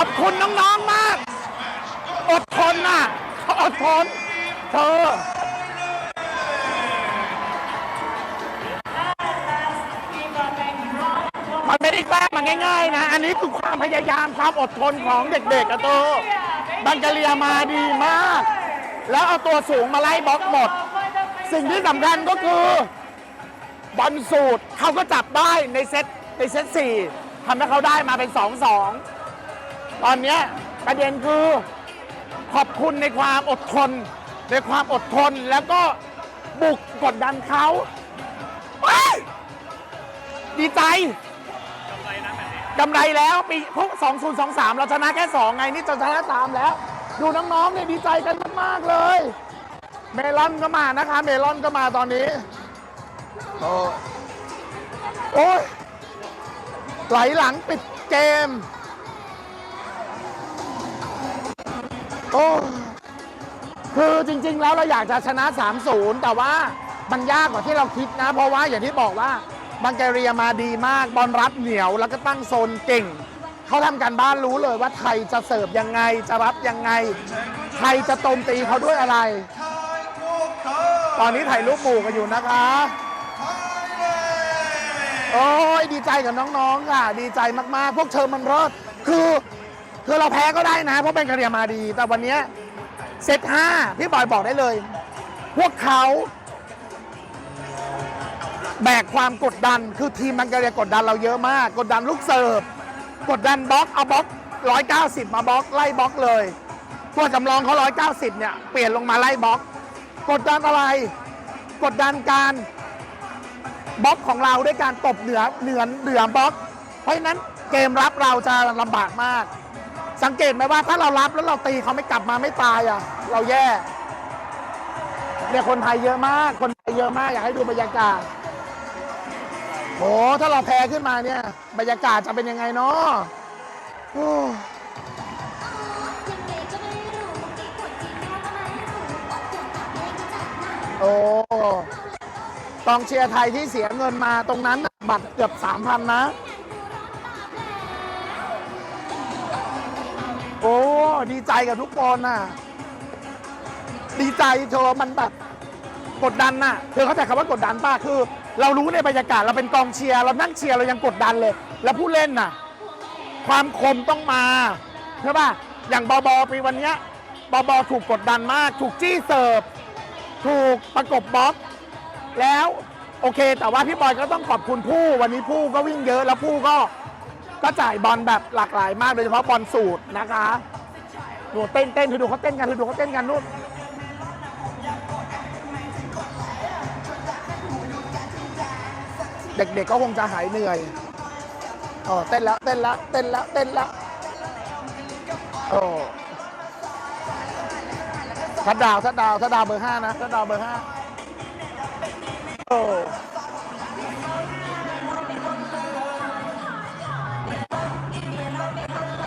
อบคุณน้องๆมาก อดทนน่ะ อดทน เธอ มันไม่ได้แกล้งมันง่ายๆนะ อันนี้คือความพยายามความอดทนของเด็กๆอะโตบังกะเลียมาดีมาก แล้วเอาตัวสูงมาไล่บล็อกหมด สิ่งที่สำคัญก็คือบอลสูตรเขาก็จับได้ในเซตในเซตสี่ทำให้เขาได้มาเป็นสองสอง ตอนนี้ประเด็นคือขอบคุณในความอดทน ในความอดทนแล้วก็บุกกดดันเขาดีใจกำไรแล้วปีพวก2023 เราชนะแค่ 2 ไง นี่จะชนะ3แล้ว ดูน้องๆเนี่ยดีใจกันมากๆเลย เมลอนก็มานะคะ เมลอนก็มาตอนนี้ โอ้ยไหลหลังปิดเกม โอ้คือจริง ๆ แล้วเราอยากจะชนะ 3-0 แต่ว่ามันยากกว่าที่เราคิดนะ เพราะว่าอย่างที่บอกว่าบังแกเรียมาดีมาก บอลรับเหนียวแล้วก็ตั้งโซนเก่ง เขาทำการบ้านรู้เลยว่าไทยจะเสิร์ฟยังไงจะรับยังไง ไทยจะโจมตีเขาด้วยอะไร ตอนนี้ถ่ายรูปหมู่กันอยู่นะคะ โอ้ยดีใจกับน้องๆค่ะ ดีใจมากๆ พวกเธอมันรอด คือ คือเราแพ้ก็ได้นะ เพราะเป็นกระเรียมาดี แต่วันเนี้ยเซตห้าพี่บอยบอกได้เลย พวกเขา แบกความกดดัน คือทีมมันกรเรียกดดันเราเยอะมาก กดดันลูกเสิร์ฟ กดดันบล็อก เอาบล็อก 190 มาบล็อก ไล่บล็อกเลย ตัวจำลองเขา 190 เนี่ย เปลี่ยนลงมาไล่บล็อก กดดันอะไร กดดันการบล็อกของเราด้วยการตบเหนือเหนือเหนือบล็อก เพราะฉะนั้นเกมรับเราจะลำบากมาก สังเกตไหมว่าถ้าเรารับแล้วเราตีเขาไม่กลับมาไม่ตายอะ เราแย่เนี่ยคนไทยเยอะมาก คนไทยเยอะมากอยากให้ดูบรรยากาศโอ้ถ้าเราแพ้ขึ้นมาเนี่ย บรรยากาศจะเป็นยังไงเนาะโอ้โอ้กองเชียร์ไทยที่เสียเงินมาตรงนั้นบัตรเกือบสามพันนะ ดีใจกับทุกคนน่ะ ดีใจเธอมันแบบกดดันน่ะ เธอเข้าใจคำว่ากดดันป้าคือ เรารู้ในบรรยากาศเราเป็นกองเชียร์เรานั่งเชียร์เรายังกดดันเลย แล้วผู้เล่นน่ะ ความคมต้องมาใช่ป่ะอย่างบอบอปีวันเนี้ยบอบอถูกกดดันมาก ถูกจี้เสิร์ฟถูกประกบบล็อก แล้วโอเค แต่ว่าพี่บอยก็ต้องขอบคุณผู้ วันนี้ผู้ก็วิ่งเยอะแล้วผู้ก็ก็จ่ายบอลแบบหลากหลายมากโดยเฉพาะบอลสูตรนะคะ ดูเต้นเต้นเธอดูเขาเต้นกันเธอดูเขาเต้นกันนู่นเด็กๆก็คงจะหายเหนื่อยอ๋อเต้นแล้วเต้นแล้วเต้นแล้วเต้นแล้วโอ้ทัดดาวทัดดาวทัดดาวเบอร์ห้านะทัดดาวเบอร์ห้าโอ้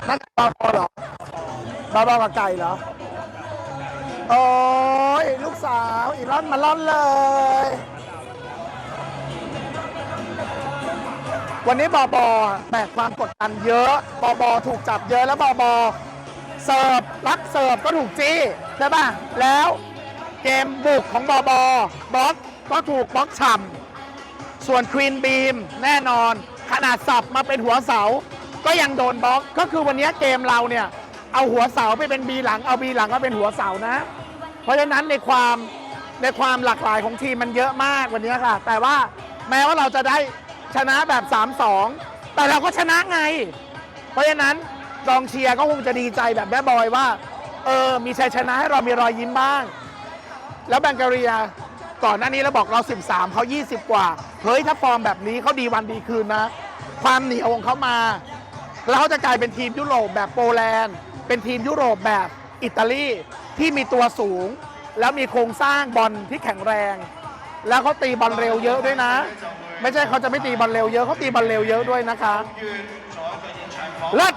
นั่นบาบอเหรอ บาบอกับไก่เหรอ โอ้ยลูกสาวอีร่อนมาล่อนเลย วันนี้บอบอแบกความกดดันเยอะบอบอถูกจับเยอะแล้วบอบอเสิร์ฟรับเสิร์ฟก็ถูกจี้ใช่ป่ะ แล้วเกมบุกของบอบอบล็อกก็ถูกบล็อกฉ่ำส่วนควีนบีมแน่นอน ขนาดสับมาเป็นหัวเสา ก็ยังโดนบล็อก ก็คือวันนี้เกมเราเนี่ย เอาหัวเสาไปเป็นบีหลัง เอาบีหลังก็เป็นหัวเสานะ เพราะฉะนั้นในความในความหลากหลายของทีมมันเยอะมากวันนี้ค่ะ แต่ว่าแม้ว่าเราจะได้ชนะแบบ 3-2 แต่เราก็ชนะไง เพราะฉะนั้นกองเชียร์ก็คงจะดีใจแบบแม่บอยว่า เออ มีชัยชนะให้เรามีรอยยิ้มบ้าง แล้วแบงการียก่อนหน้านี้เราบอกเรา 13 เขา 20 กว่า เฮ้ย ถ้าฟอร์มแบบนี้เขาดีวันดีคืนนะ ความเหนียวของเขามา แล้วเขาจะกลายเป็นทีมยุโรปแบบโปแลนด์ เป็นทีมยุโรปแบบอิตาลีที่มีตัวสูง แล้วมีโครงสร้างบอลที่แข็งแรง แล้วเขาตีบอลเร็วเยอะด้วยนะ ไม่ใช่เขาจะไม่ตีบอลเร็วเยอะเขาตีบอลเร็วเยอะด้วยนะคะเลิศ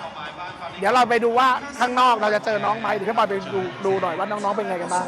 เดี๋ยวเราไปดูว่าข้างนอกเราจะเจอน้องไหมเดี๋ยวพี่บอยไปดูดูหน่อยว่าน้องๆเป็นไงกันบ้าง